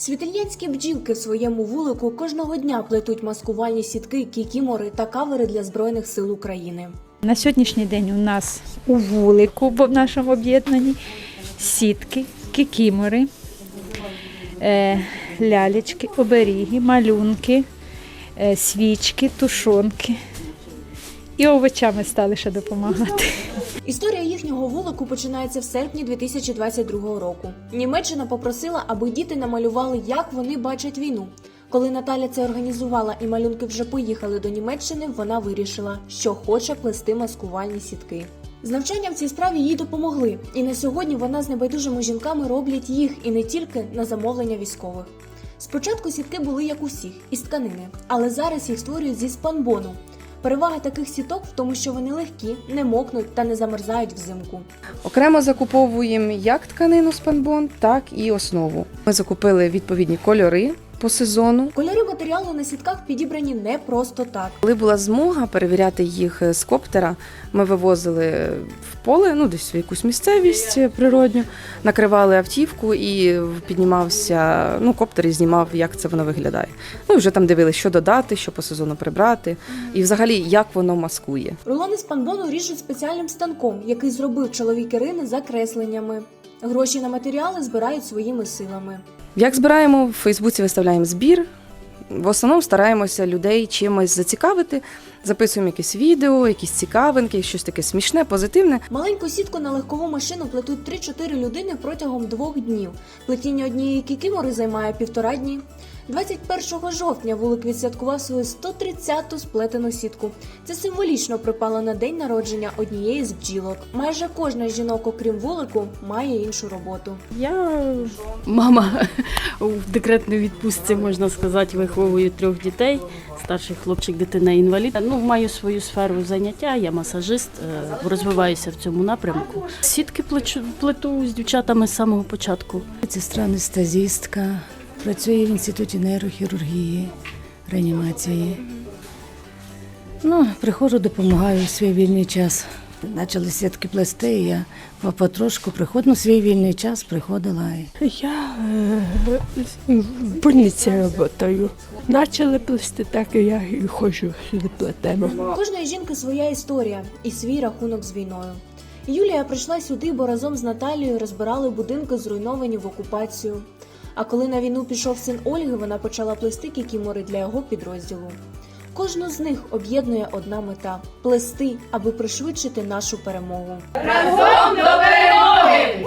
Світильянські бджілки в своєму вулику кожного дня плетуть маскувальні сітки, кікімори та кавери для Збройних сил України. На сьогоднішній день у нас у вулику, бо в нашому об'єднанні сітки, кікімори, е, лялечки, оберіги, малюнки, е, свічки, тушонки. І овочами стали ще допомагати. Історія їхнього вулику починається в серпні 2022 року. Німеччина попросила, аби діти намалювали, як вони бачать війну. Коли Наталя це організувала і малюнки вже поїхали до Німеччини, вона вирішила, що хоче плести маскувальні сітки. З навчанням в цій справі їй допомогли, і на сьогодні вона з небайдужими жінками роблять їх і не тільки на замовлення військових. Спочатку сітки були як усіх, із тканини, але зараз їх створюють зі спанбону. Перевага таких сіток в тому, що вони легкі, не мокнуть та не замерзають взимку. Окремо закуповуємо як тканину спанбон, так і основу. Ми закупили відповідні кольори по сезону. Кольори матеріалу на сітках підібрані не просто так. Коли була змога перевіряти їх з коптера, ми вивозили в поле, ну десь в якусь місцевість природню, накривали автівку і піднімався ну, коптер і знімав, як це воно виглядає. Ну і вже там дивилися, що додати, що по сезону прибрати, і взагалі як воно маскує. Рулони з панбону ріжуть спеціальним станком, який зробив чоловік Ірини за кресленнями. Гроші на матеріали збирають своїми силами. Як збираємо в Фейсбуці, виставляємо збір. В основному стараємося людей чимось зацікавити, записуємо якесь відео, якісь цікавинки, щось таке смішне, позитивне. Маленьку сітку на легкову машину плетуть 3-4 людини протягом двох днів. Плетіння однієї кікімори займає півтора дні. 21 жовтня вулик відсвяткував свою 130-ту сплетену сітку. Це символічно припало на день народження однієї з бджілок. Майже кожна з жінок, окрім вулику, має іншу роботу. Я мама в декретній відпустці, можна сказати, виховую трьох дітей. Старший хлопчик, дитина інвалід. Ну, маю свою сферу заняття, я масажист, е, розвиваюся в цьому напрямку. Сітки плету з дівчатами з самого початку. Сестра анестезістка, працює в інституті нейрохірургії, реанімації. Ну, приходжу, допомагаю в свій вільний час. Почали сітки плести, і я потрошку приходила ну, свій вільний час, приходила. і Я е, в больниці працюю. Почали плести, так і я і ходжу сюди плетемо. Кожної жінки своя історія і свій рахунок з війною. Юлія прийшла сюди, бо разом з Наталією розбирали будинки, зруйновані в окупацію. А коли на війну пішов син Ольги, вона почала плести кікімори для його підрозділу. Кожну з них об'єднує одна мета плести, аби пришвидшити нашу перемогу. Разом до перемоги!